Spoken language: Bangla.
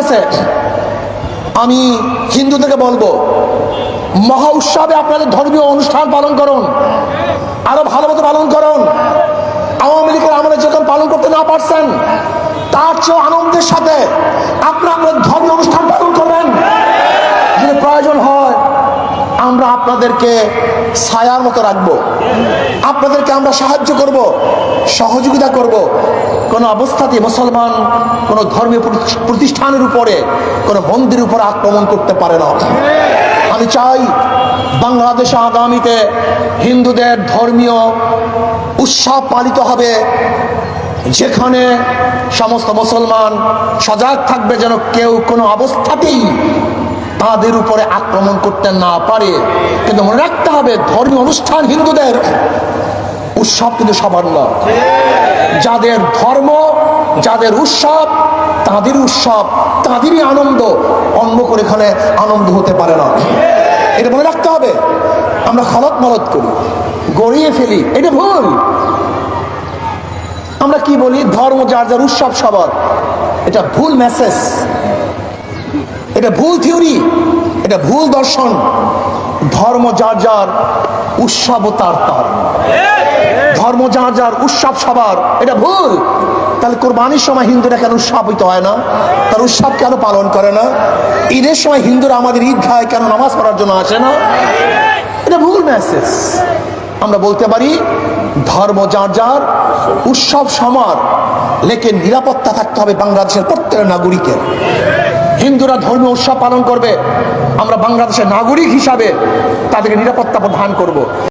আসতেছে আমি হিন্দুদেরকে বলব মহা উৎসবে আপনাদের ধর্মীয় অনুষ্ঠান পালন করুন, আরও ভালো মতো পালন করুন। আওয়ামী লীগের আমলে যখন পালন করতে না পারছেন, তার চেয়ে আনন্দের সাথে আপনারা আপনাদের ধর্মীয় অনুষ্ঠান পালন করবেন যদি প্রয়োজন হয় আমরা আপনাদেরকে ছায়ার মতো রাখব। আপনাদেরকে আমরা সাহায্য করব, সহযোগিতা করব। কোনো অবস্থাতে মুসলমান কোনো ধর্মীয় প্রতিষ্ঠানের উপরে, কোনো মন্দির উপরে আক্রমণ করতে পারে না। আমি চাই বাংলাদেশে আগামীতে হিন্দুদের ধর্মীয় উৎসব পালিত হবে, যেখানে সমস্ত মুসলমান সজাগ থাকবে যেন কেউ কোনো অবস্থাতেই তাদের উপরে আক্রমণ করতে না পারে। কিন্তু মনে রাখতে হবে, ধর্মীয় অনুষ্ঠান হিন্দুদের উৎসব কিন্তু সবার নয় যাদের ধর্ম, যাদের উৎসব, তাদের উৎসব, তাদেরই আনন্দ। অন্য করে এখানে আনন্দ হতে পারে না। এটা মনে রাখতে হবে। আমরা খলত মলত করি, গড়িয়ে ফেলি, এটা ভুল। আমরা কি বলি? ধর্ম যার যার উৎসব সবার। এটা ভুল মেসেজ এটা ভুল থিওরি, এটা ভুল দর্শন। ধর্ম যার যার উৎসব তার তার। ধর্ম যার যার উৎসব সবার, এটা ভুল। তাহলে কোরবানির সময় হিন্দুরা কেন উৎসাহিত হয় না? তার উৎসব কেন পালন করে না? ঈদের সময় হিন্দুরা আমাদের ঈদ ঈদগায় কেন নামাজ পড়ার জন্য আসে না? এটা ভুল মেসেজ আমরা বলতে পারি, ধর্ম যার যার উৎসব সমার, লেকিন নিরাপত্তা থাকতে হবে বাংলাদেশের প্রত্যেক নাগরিকের। হিন্দুরা ধর্মীয় উৎসব পালন করবে আমরা বাংলাদেশের নাগরিক হিসাবে তাদেরকে নিরাপত্তা প্রদান করব।